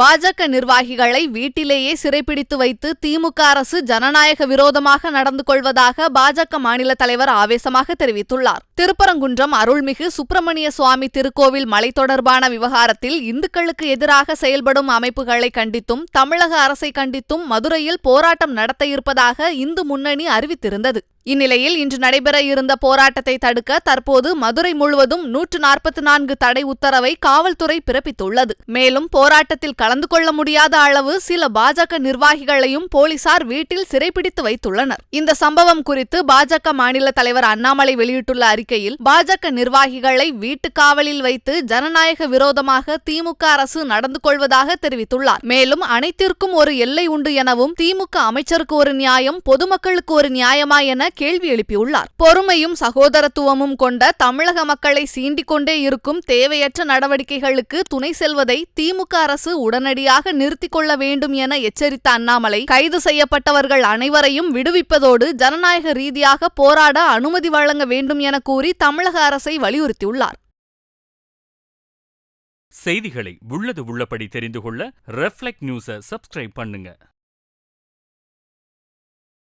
பாஜக நிர்வாகிகளை வீட்டிலேயே சிறைப்பிடித்து வைத்து திமுக அரசு ஜனநாயக விரோதமாக நடந்து கொள்வதாக பாஜக மாநில தலைவர் ஆவேசமாக தெரிவித்துள்ளார். திருப்பரங்குன்றம் அருள்மிகு சுப்பிரமணிய சுவாமி திருக்கோவில் மலை தொடர்பான விவகாரத்தில் இந்துக்களுக்கு எதிராக செயல்படும் அமைப்புகளை கண்டித்தும் தமிழக அரசை கண்டித்தும் மதுரையில் போராட்டம் நடத்த இருப்பதாக இந்து முன்னணி அறிவித்திருந்தது. இந்நிலையில் இன்று நடைபெற இருந்த போராட்டத்தை தடுக்க தற்போது மதுரை முழுவதும் நூற்று நாற்பத்தி நான்கு தடை உத்தரவை காவல்துறை பிறப்பித்துள்ளது. மேலும் போராட்டத்தில் கலந்து கொள்ள முடியாத அளவு சில பாஜக நிர்வாகிகளையும் போலீசார் வீட்டில் சிறைப்பிடித்து வைத்துள்ளனர். இந்த சம்பவம் குறித்து பாஜக மாநில தலைவர் அண்ணாமலை வெளியிட்டுள்ள அறிக்கையில் பாஜக நிர்வாகிகளை வீட்டு காவலில் வைத்து ஜனநாயக விரோதமாக திமுக அரசு நடந்து கொள்வதாக தெரிவித்துள்ளார். மேலும் அனைத்திற்கும் ஒரு எல்லை உண்டு எனவும் திமுக அமைச்சருக்கு ஒரு நியாயம் பொதுமக்களுக்கு ஒரு நியாயமா என கேள்வி எழுப்பியுள்ளார். பொறுமையும் சகோதரத்துவமும் கொண்ட தமிழக மக்களை சீண்டிக் கொண்டே இருக்கும் தேவையற்ற நடவடிக்கைகளுக்கு துணை செல்வதை திமுக அரசு உடனடியாக நிறுத்திக் கொள்ள வேண்டும் என எச்சரித்த அண்ணாமலை கைது செய்யப்பட்டவர்கள் அனைவரையும் விடுவிப்பதோடு ஜனநாயக ரீதியாக போராட அனுமதி வழங்க வேண்டும் என கூறி தமிழக அரசை வலியுறுத்தியுள்ளார். செய்திகளை உள்ளது உள்ளபடி தெரிந்து கொள்ள ரெஃப்ளெக்ட் நியூஸை சப்ஸ்கிரைப் பண்ணுங்க.